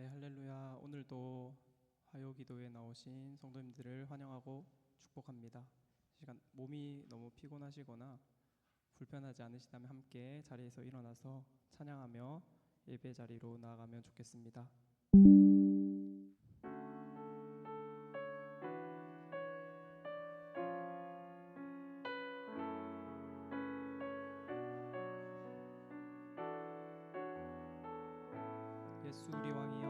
네, 할렐루야. 오늘도 화요 기도에 나오신 성도님들을 환영하고 축복합니다. 이 시간 몸이 너무 피곤하시거나 불편하지 않으시다면 함께 자리에서 일어나서 찬양하며 예배 자리로 나아가면 좋겠습니다. 예수 우리 왕이여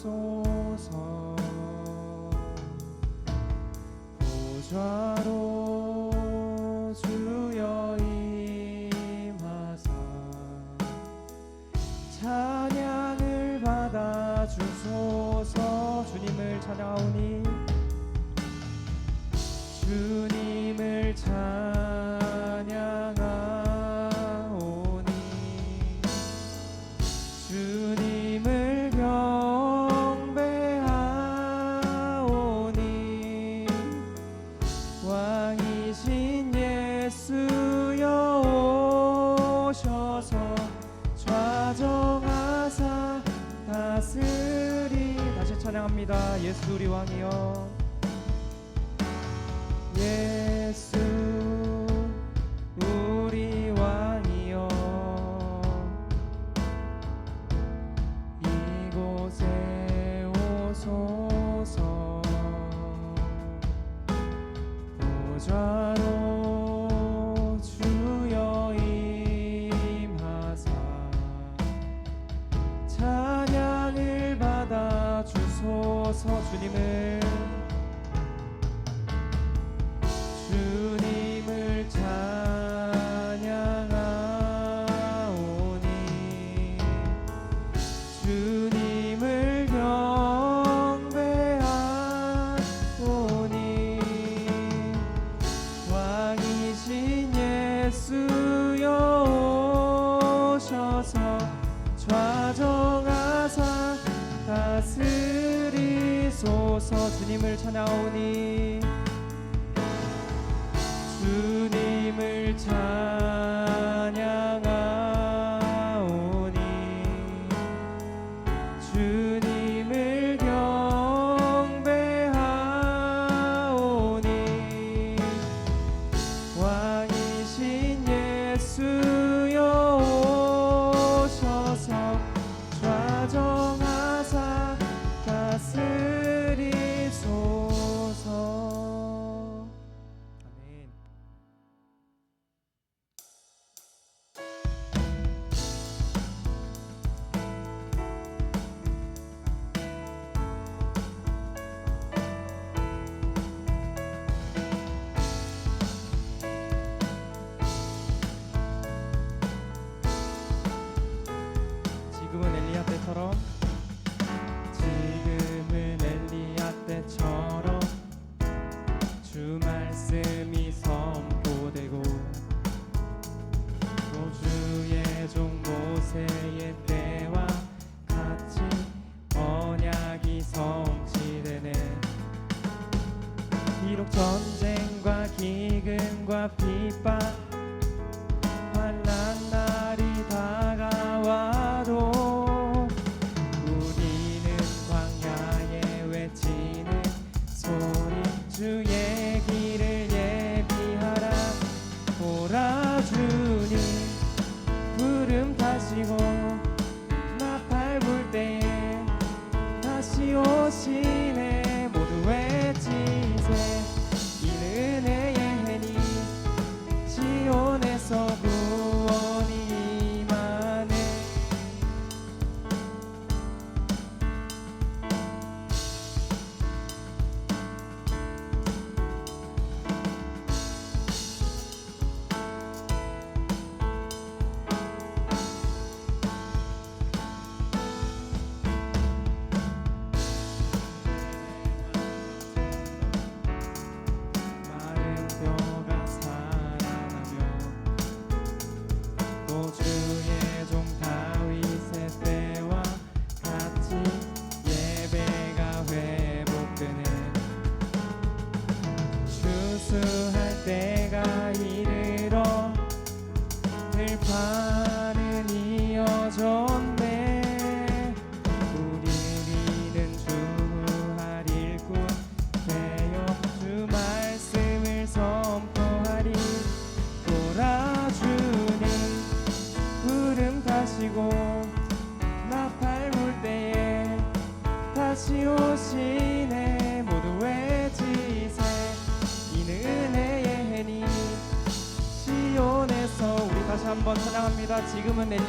오소서. 보좌 예수 우리 왕이여. 예수 우리 왕이여. 이곳에 오소서. 보좌 찬양하오니 전쟁과 기근과 핍박 환난 날이 다가와도 우리는 광야에 외치는 소리 주의 길을 예비하라. 오라 주님 구름 타시고 나팔 불 때에 다시 오시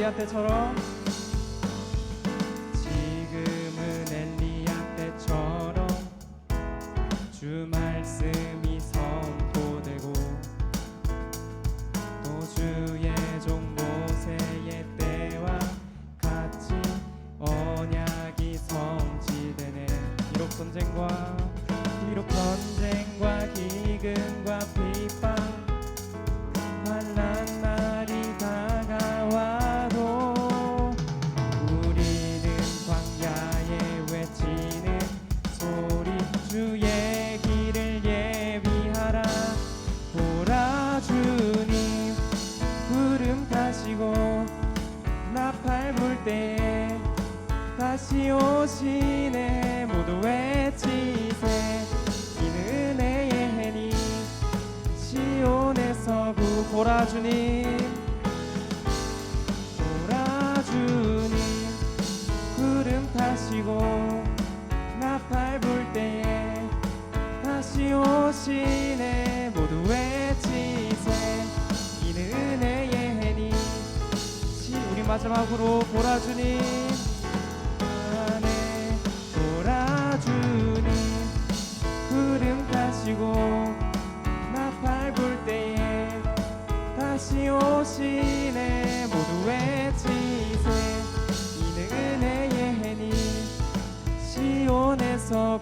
엘리야 때처럼. 지금은 엘리야 때처럼 주 말씀이 선포되고 또 주의 종 모세의 때와 같이 언약이 성취되네. 기록 전쟁과 기록 전쟁과 기근과 비판 주님 안에 돌아 주님. 구름 타시고 나팔 불 때에 다시 오시네. 모두 외치세 이는 은혜의 해니 시온에서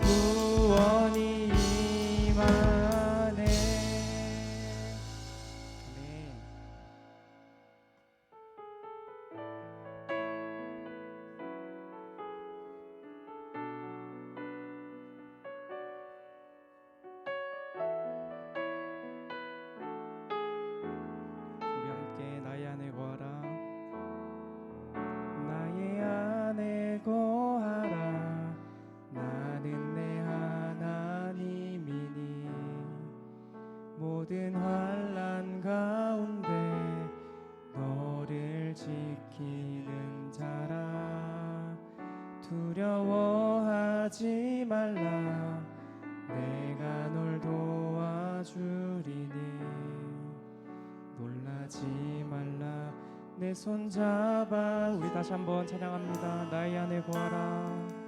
떠나지 말라. 내 손잡아. 우리 다시 한번 찬양합니다. 나의 안에 구하라.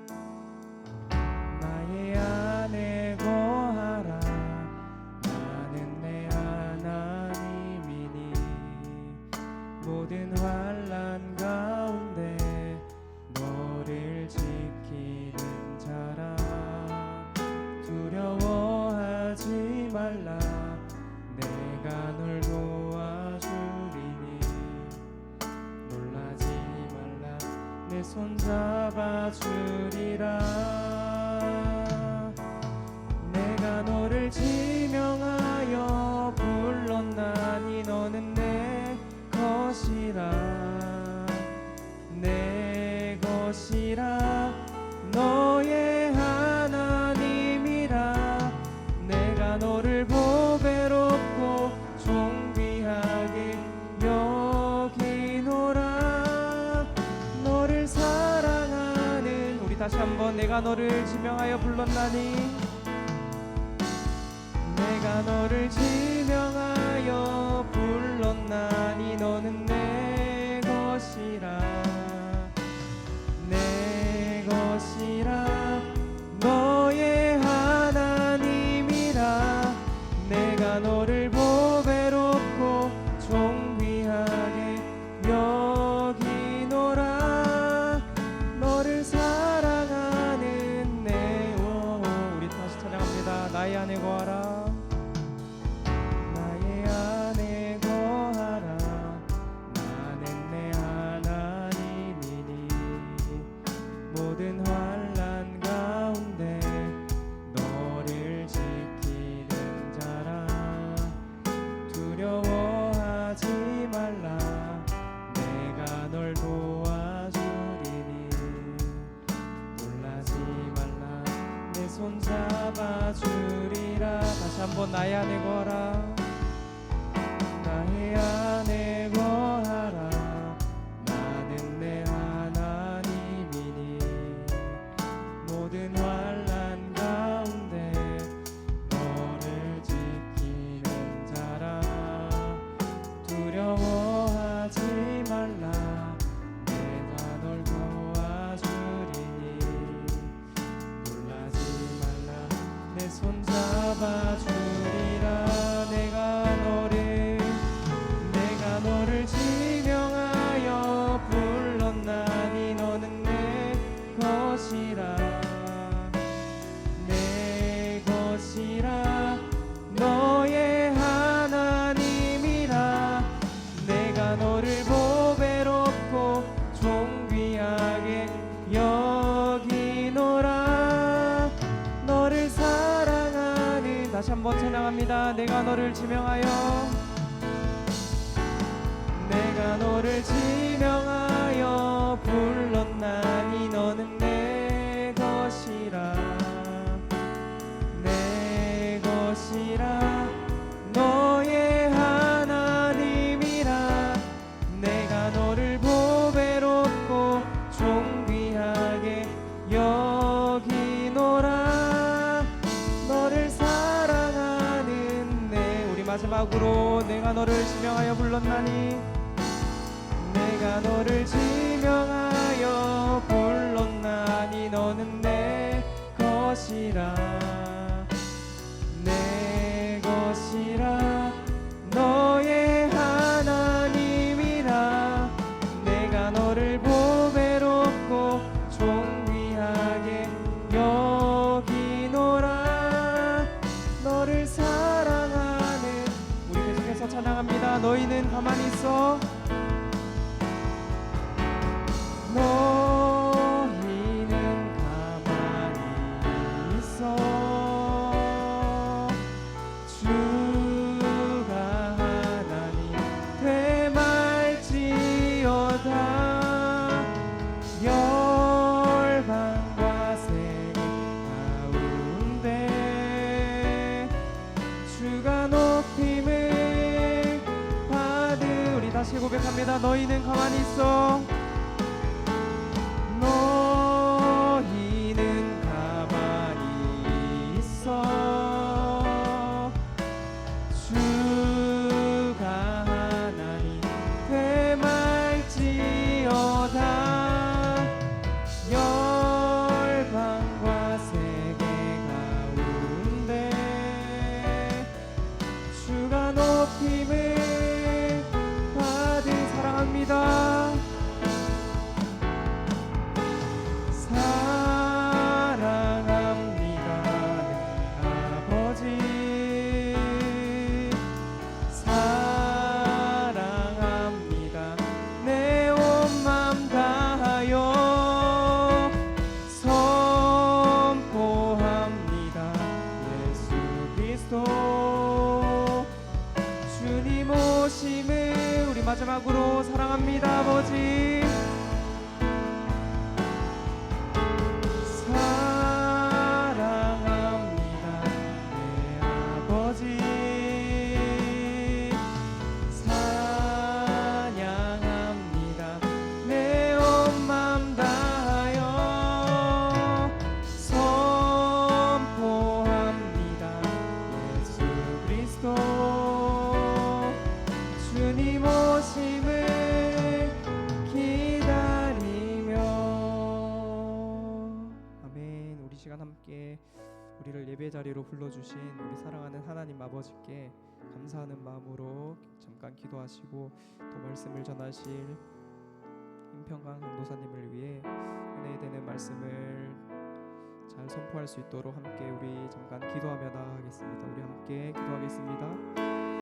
손잡아 주리라. 내가 너를 지명하여 불렀나니? 내가 너를 지명하여 불렀나니? 너는 내 것이라. 내 것이라. 너의 하나님이라. 내가 너를 너를 지명하여 것이라 너희는 가만히 있어 마지막으로 사랑합니다 아버지 주님 오심을 기다리며 아멘 우리 시간 함께 우리를 예배 자리로 불러주신 우리 사랑하는 하나님 아버지께 감사하는 마음으로 잠깐 기도하시고 또 말씀을 전하실 임평강 강도사님을 위해 은혜 되는 말씀을 잘 선포할 수 있도록 함께 우리 잠깐 기도하며 나아가겠습니다. 우리 함께 기도하겠습니다.